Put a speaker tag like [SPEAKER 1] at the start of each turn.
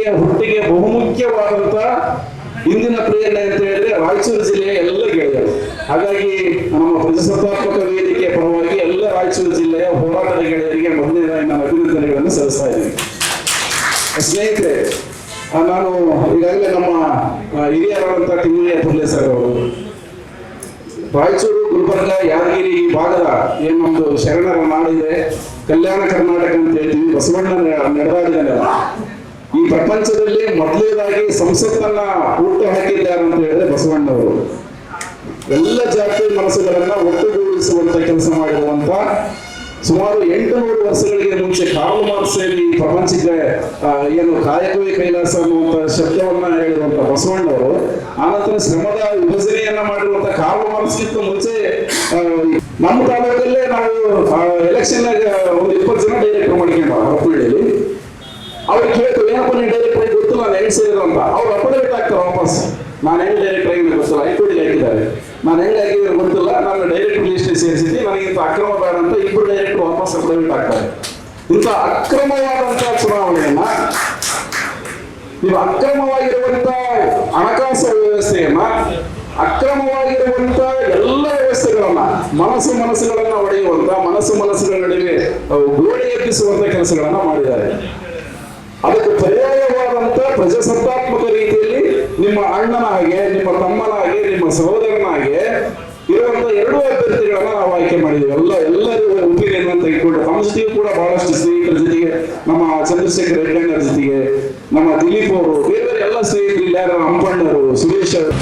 [SPEAKER 1] ಬೆಳವಣಿಗೆಯ ಹುಟ್ಟಿಗೆ ಬಹುಮುಖ್ಯವಾದಂತ ಇಂದಿನ ಪ್ರೇರಣೆ ಅಂತ ಹೇಳಿದ್ರೆ ರಾಯಚೂರು ಜಿಲ್ಲೆಯ ಎಲ್ಲ ಗೆಳೆಯರು. ಹಾಗಾಗಿ ನಮ್ಮ ಪ್ರಜಾಸತ್ತಾತ್ಮಕ ವೇದಿಕೆ ಪರವಾಗಿ ಎಲ್ಲ ರಾಯಚೂರು ಜಿಲ್ಲೆಯ ಹೋರಾಟದ ಗೆಳೆಯರಿಗೆ ಮೊದಲನೇದಾಗಿ ನಾನು ಅಭಿನಂದನೆಗಳನ್ನು ಸಲ್ಲಿಸ್ತಾ ಇದ್ದೀನಿ. ಸ್ನೇಹಿತರೆ ನಾನು ಈಗಾಗಲೇ ನಮ್ಮ ಹಿರಿಯರಾದಂತಹ ತಿಮ್ಮಯ್ಯ ಪುರ್ಲೆ ಸರ್ ಅವರು, ರಾಯಚೂರು, ಗುಲ್ಬರ್ಗ, ಯಾದಗಿರಿ ಈ ಭಾಗದ ಏನೊಂದು ಶರಣರ ನಾಡಿದೆ. ಕಲ್ಯಾಣ ಕರ್ನಾಟಕ ಅಂತ ಹೇಳ್ತೀವಿ ಬಸವಣ್ಣ ನಡೆದಾಡಿದಾನೆ ಈ ಪ್ರಪಂಚದಲ್ಲಿ ಮೊದಲನೇದಾಗಿ ಸಂಸತ್ತನ್ನ ಹುಟ್ಟು ಹಾಕಿದ್ದಾರೆ ಅಂತ ಹೇಳಿದ್ರೆ ಬಸವಣ್ಣವರು. ಎಲ್ಲ ಜಾತಿ ಮನಸ್ಸುಗಳನ್ನ ಒಟ್ಟುಗೂಡಿಸುವಂತ ಕೆಲಸ ಮಾಡಿರುವಂತ ಸುಮಾರು ಎಂಟುನೂರು ವರ್ಷಗಳಿಗೆ ಮುಂಚೆ ಕಾರ್ಲ್ ಮಾರ್ಕ್ಸ್ ಪ್ರಪಂಚಕ್ಕೆ ಏನು ಕಾಯಕವೇ ಕೈಲಾಸ ಅನ್ನುವಂತ ಶಬ್ದವನ್ನ ಹೇಳಿರುವಂತ ಬಸವಣ್ಣವರು. ಆನಂತರ ಶ್ರಮದ ವಿಭಜನೆಯನ್ನ ಮಾಡಿರುವಂತ ಕಾರ್ಲ್ ಮಾರ್ಕ್ಸ್ಗಿಂತ ಮುಂಚೆ ಆ, ನಮ್ಮ ತಾಲೂಕಲ್ಲೇ ನಾವು ಎಲೆಕ್ಷನ್ ಒಂದು ಇಪ್ಪತ್ತು ಜನ ಡೈರೆಕ್ಟರ್ ಮಾಡ್ಕೊಂಡು ಹುಬ್ಬಳ್ಳಿಯಲ್ಲಿ ಅವ್ರಿಗೆ ಏನಪ್ಪ ಡೈರೆಕ್ಟರ್ ಗೊತ್ತಿಲ್ಲ ನಾನು ಹೆಂಗ್ ಸೇರಿದ್ರು ಅಂತ. ಅವ್ರು ಅಪಡೇಟ್ ಆಗ್ತಾರೆ ವಾಪಸ್. ನಾನು ಹೆಂಗ್ ಡೈರೆಕ್ಟರ್ ಆಗಿ ಗೊತ್ತಿಲ್ಲ ಹೈಕೋರ್ಟ್ಗೆ ಹಾಕಿದ್ದಾರೆ. ನಾನು ಹೆಂಗ್ ಆಗಿದ್ರೆ ಗೊತ್ತಿಲ್ಲ. ನಾನು ಡೈರೆಕ್ಟ್ ಲಿಸ್ಟ್ ಸೇರಿಸಿದ್ದೆ ನನಗೆ ಇಂಥ ಅಕ್ರಮ ಬೇಡ ಅಂತ ಇಬ್ಬರು ಡೈರೆಕ್ಟರ್ ವಾಪಸ್ ಅಪಡೇಟ್ ಆಗ್ತಾರೆ ಇಂಥ ಅಕ್ರಮವಾದಂತಹ ಚುನಾವಣೆಯನ್ನ ನೀವು ಅಕ್ರಮವಾಗಿರುವಂತ ಹಣಕಾಸು ವ್ಯವಸ್ಥೆಯನ್ನ ಅಕ್ರಮವಾಗಿರುವಂತ ಎಲ್ಲ ವ್ಯವಸ್ಥೆಗಳನ್ನ, ಮನಸ್ಸು ಮನಸ್ಸುಗಳನ್ನ ಒಡೆಯುವಂತ ಮನಸ್ಸು ಮನಸ್ಸುಗಳ ನಡುವೆ ಗೋಡೆ ಎಬ್ಬಿಸುವಂತ ಕೆಲಸಗಳನ್ನ ಮಾಡಿದ್ದಾರೆ. ಪ್ರಜಾಸತ್ತಾತ್ಮಕ ರೀತಿಯಲ್ಲಿ ನಿಮ್ಮ ಅಣ್ಣನ ಹಾಗೆ ನಿಮ್ಮ ತಮ್ಮನ ಹಾಗೆ ನಿಮ್ಮ ಸಹೋದರನ ಹಾಗೆ ಇರುವಂತ ಎರಡು ಅಭ್ಯರ್ಥಿಗಳನ್ನ ನಾವು ಆಯ್ಕೆ ಮಾಡಿದ್ದೀವಿ ಎಲ್ಲ, ಎಲ್ಲರಿಗೂ ಒಪಿನಿಯನ್ ಅಂತ ಇಟ್ಕೊಂಡು ನಮ್ಮ ಜೊತೆಗೂ ಕೂಡ ಬಹಳಷ್ಟು ಸ್ನೇಹಿತರ ಜೊತೆಗೆ, ನಮ್ಮ ಚಂದ್ರಶೇಖರ್ ರೆಡ್ಡಣ್ಣರ ಜೊತೆಗೆ, ನಮ್ಮ ದಿಲೀಪ್ ಅವರು, ಬೇರೆ ಬೇರೆ ಎಲ್ಲ ಸ್ನೇಹಿತರು ಯಾರು ಅಂಪಣ್ಣರು ಸುರೇಶ್ ಅವರು.